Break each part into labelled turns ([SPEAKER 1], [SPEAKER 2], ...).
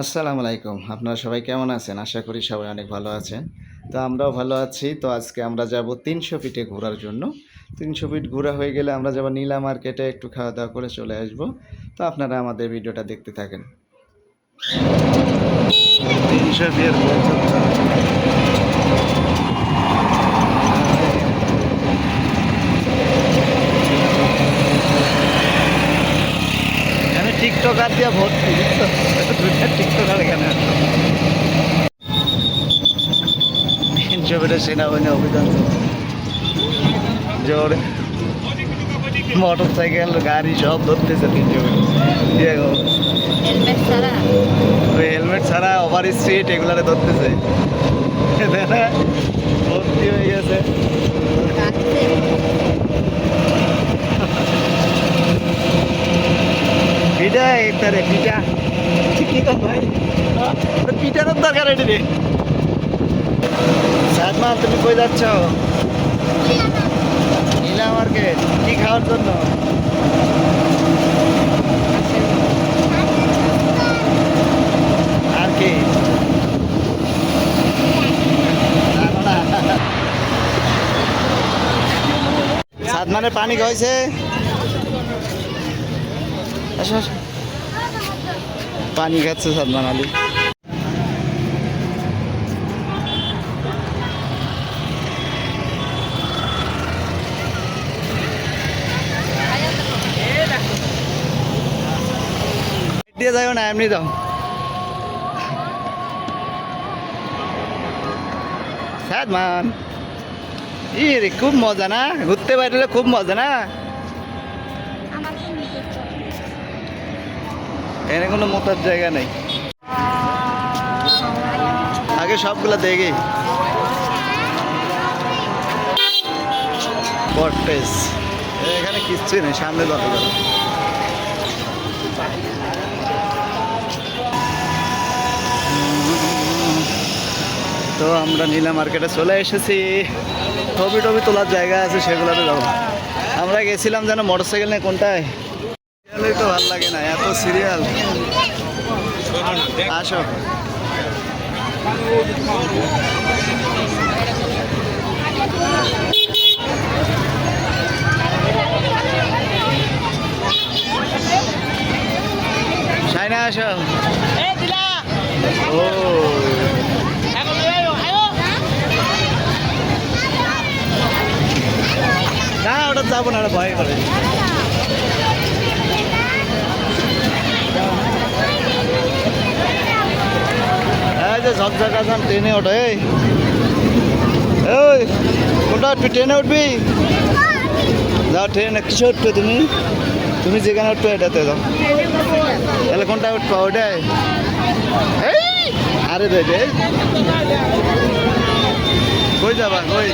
[SPEAKER 1] আসসালামু আলাইকুম। আপনারা সবাই কেমন আছেন? আশা করি সবাই অনেক ভালো আছেন। তো আমরাও ভালো আছি। তো আজকে আমরা যাব তিনশো ফিটে ঘোরার জন্য। তিনশো ফিট ঘোরা হয়ে গেলে আমরা যাব নীলা মার্কেটে একটু খাওয়া দাওয়া করে চলে আসব। তো আপনারা আমাদের ভিডিওটা দেখতে থাকেন। তিনশো এখানে টিকটকার দিয়ে ভর্তি টিকটকার এখানে আছে। সেনাবাহিনী। জোরে মোটর সাইকেল গাড়ি সব ধরতেছে।
[SPEAKER 2] হেলমেট ছাড়া
[SPEAKER 1] ওভার স্ট্রিট এগুলারে ধরতেছে ভর্তি হয়ে গেছে
[SPEAKER 2] কাটছে
[SPEAKER 1] পিঠা একটারে পিঠানোর দরকার এটি রে সাদমা তুমি কই যাচ্ছ? নীলা মার্কেট, কি খাওয়ার জন্য? আর কি? সাদমানের পানি খাইছে। আসো। পানি খাচ্ছে সাদমান আলী। দিয়ে যাও না, এমনি যাও। সাদমান ই রে খুব মজা না? ঘুরতে পারলে খুব মজা না? এখানে কোনো মোতার জায়গা নেই। আগে সবগুলা দেখি। এখানে কিচ্ছুই নেই, সামনে দরকার তো আমরা নীলা মার্কেটে চলে এসেছি। ছবি টবি তোলার জায়গা আছে, সেগুলোতে যাব। আমরা গেছিলাম যেন মোটর সাইকেল নিয়ে, কোনটায়? সিরিয়ালই তো ভালো লাগে না এত সিরিয়াল আসো। সাইনা আসো। ও। না ওটা যাব না ভয় করে। ঝকঝকা যান, ট্রেনে ওঠে, এই। কোনটা উঠবি ট্রেনে উঠবি। যাও ট্রেনে, কিসে উঠবে তুমি? তুমি যেখানে উঠবে এটাতে যাও। তাহলে কোনটা উঠবো? ওটাই এই, আরে রে কই যাবা, কই?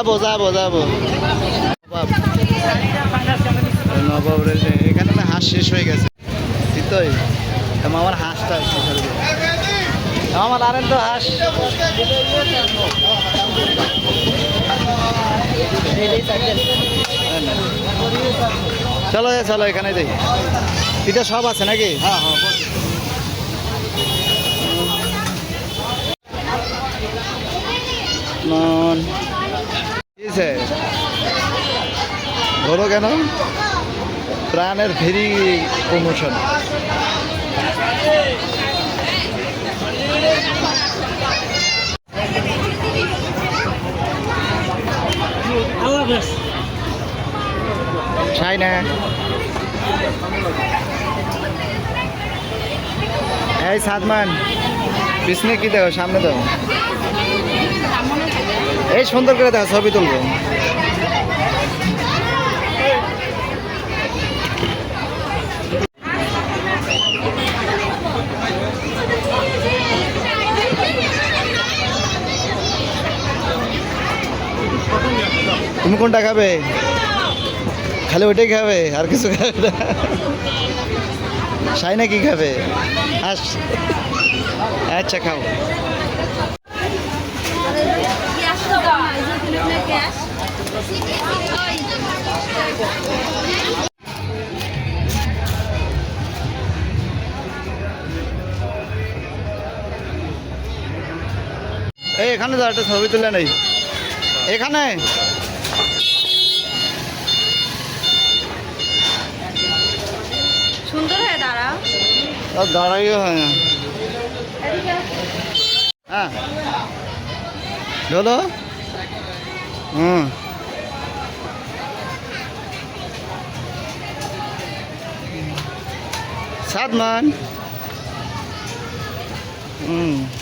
[SPEAKER 1] যাব যাব যাব। নবাবের এখানে না হাঁস শেষ হয়ে গেছে। আমার হাঁসটা। আমার আরেন তো হাঁস। চলো চলো এখানে যাই এটা সব আছে নাকি? হ্যাঁ হ্যাঁ নন কিসে বলো কেন? প্রাণের ফ্রি প্রমোশন। এই সাদমান পিছনে কি দেখো সামনে দেখো। এই সুন্দর করে দেখা ছবি তুলবো। তুমি কোনটা খাবে? খালি ওইটাই খাবে, আর কিছু খাবে না। সাইনা কি খাবে? আচ্ছা খাও। এই এখানে তো একটা ছবি তুলে নেই। এখানে?
[SPEAKER 2] সুন্দর হয়ে দাঁড়াও।
[SPEAKER 1] দাঁড়াইও হয় না। হ্যাঁ। বলো Mm. Sad man. Mm.